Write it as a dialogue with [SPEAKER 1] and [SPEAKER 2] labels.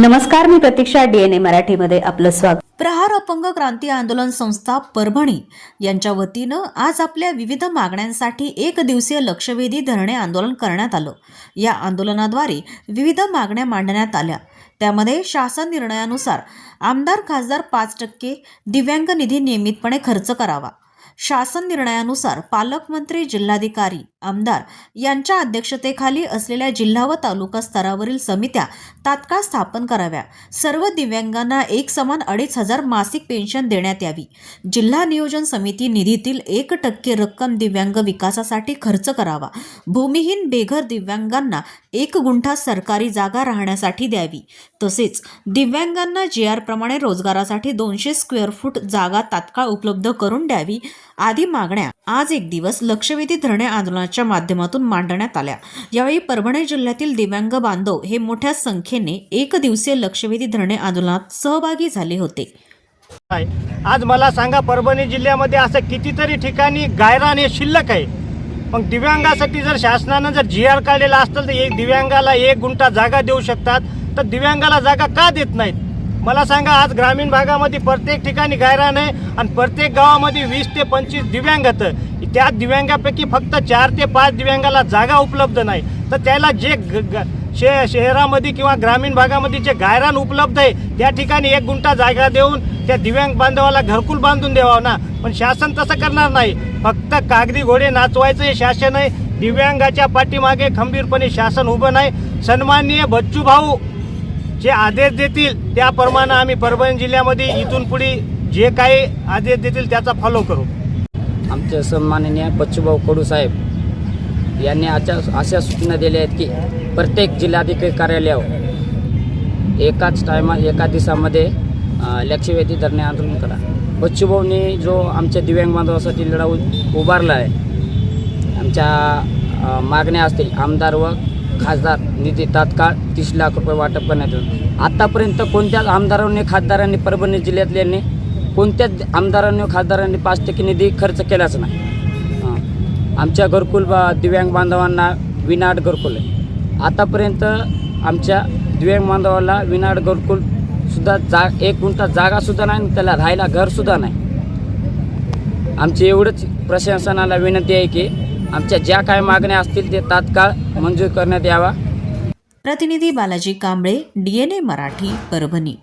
[SPEAKER 1] नमस्कार मी प्रतीक्षा डीएनए मराठीमध्ये आपलं स्वागत.
[SPEAKER 2] प्रहार अपंग क्रांती आंदोलन संस्था परभणी यांच्या वतीनं आज आपल्या विविध मागण्यांसाठी एक दिवसीय लक्षवेधी धरणे आंदोलन करण्यात आलं. या आंदोलनाद्वारे विविध मागण्या मांडण्यात आल्या. त्यामध्ये शासन निर्णयानुसार आमदार खासदार पाच टक्के दिव्यांग निधी नियमितपणे खर्च करावा. शासन निर्णयानुसार पालकमंत्री जिल्हाधिकारी आमदार यांच्या अध्यक्षतेखाली असलेल्या जिल्हा व तालुका स्तरावरील समित्या तात्काळ स्थापन कराव्या. सर्व दिव्यांगांना एक समान अडीच हजार मासिक पेन्शन देण्यात यावी. जिल्हा नियोजन समिती निधीतील एक टक्के रक्कम दिव्यांग विकासासाठी खर्च करावा. भूमिहीन बेघर दिव्यांगांना एक गुंठा सरकारी जागा राहण्यासाठी द्यावी. तसेच दिव्यांगांना जी आर प्रमाणे रोजगारासाठी दोनशे स्क्वेअर फूट जागा तात्काळ उपलब्ध करून द्यावी. आदी मागण्या आज एक दिवस लक्षवेधी धरणे आंदोलनाच्या माध्यमातून मांडण्यात आल्या. यावेळी परभणी जिल्ह्यातील दिव्यांग बांधव हे मोठ्या संख्येने एक दिवसीय लक्षवेधी धरणे आंदोलनात सहभागी झाले होते.
[SPEAKER 3] आज मला सांगा परभणी जिल्ह्यामध्ये असं कितीतरी ठिकाणी गायरान हे शिल्लक आहे. मग दिव्यांगासाठी जर शासनानं जर जी आर काढलेला असतं तर एक दिव्यांगाला एक गुंठा जागा देऊ शकतात. तर दिव्यांगाला जागा का देत नाहीत? मला सांगा आज ग्रामीण भागामध्ये प्रत्येक ठिकाणी गायरान आहे आणि प्रत्येक गावामध्ये वीस ते पंचवीस दिव्यांग त्या दिव्यांगापैकी फक्त चार ते पाच दिव्यांगाला जागा उपलब्ध नाही. तर त्याला जे ग- ग- शे शहरामध्ये किंवा ग्रामीण भागामध्ये जे गायरान उपलब्ध आहे त्या ठिकाणी एक गुंठा जागा देऊन त्या दिव्यांग बांधवाला घरकुल बांधून द्यावं ना. पण शासन तसं करणार नाही. फक्त कागदी घोडे नाचवायचं हे शासन आहे. दिव्यांगाच्या पाठीमागे खंबीरपणे शासन उभं नाही. सन्माननीय बच्चू भाऊ जे आदेश देतील त्याप्रमाणे आम्ही परभणी जिल्ह्यामध्ये इथून पुढे जे काही आदेश देतील त्याचा फॉलो करू.
[SPEAKER 4] आमचे सन्माननीय बच्चूभाऊ कडू साहेब यांनी अशा अशा सूचना दिल्या आहेत की प्रत्येक जिल्हाधिकारी कार्यालयावर एकाच टायमा एका दिवसामध्ये लक्षवेधी धरणे आंदोलन करा. बच्चूभाऊनी जो आमच्या दिव्यांग बांधवासाठी लढा उभारला आहे आमच्या मागण्या असतील आमदार व खासदार निधी तात्काळ तीस लाख रुपये वाटप करण्यात येईल आत्तापर्यंत कोणत्याच आमदारांनी खासदारांनी परभणी जिल्ह्यातल्यांनी कोणत्याच आमदारांनी खासदारांनी पाच टक्के निधी खर्च केलाच नाही. आमच्या घरकुल बा दिव्यांग बांधवांना विनाड घरकुल आहे. आतापर्यंत आमच्या दिव्यांग बांधवाला विनाड घरकुलसुद्धा जा एक गुंठा जागासुद्धा नाही आणि त्याला राहायला घरसुद्धा नाही. आमची एवढंच प्रशासनाला विनंती आहे की आमच्या ज्या काय मागण्या असतील ते तात्काळ मंजूर करण्यात यावा.
[SPEAKER 2] प्रतिनिधी बालाजी कांबळे डीएनए मराठी परभणी.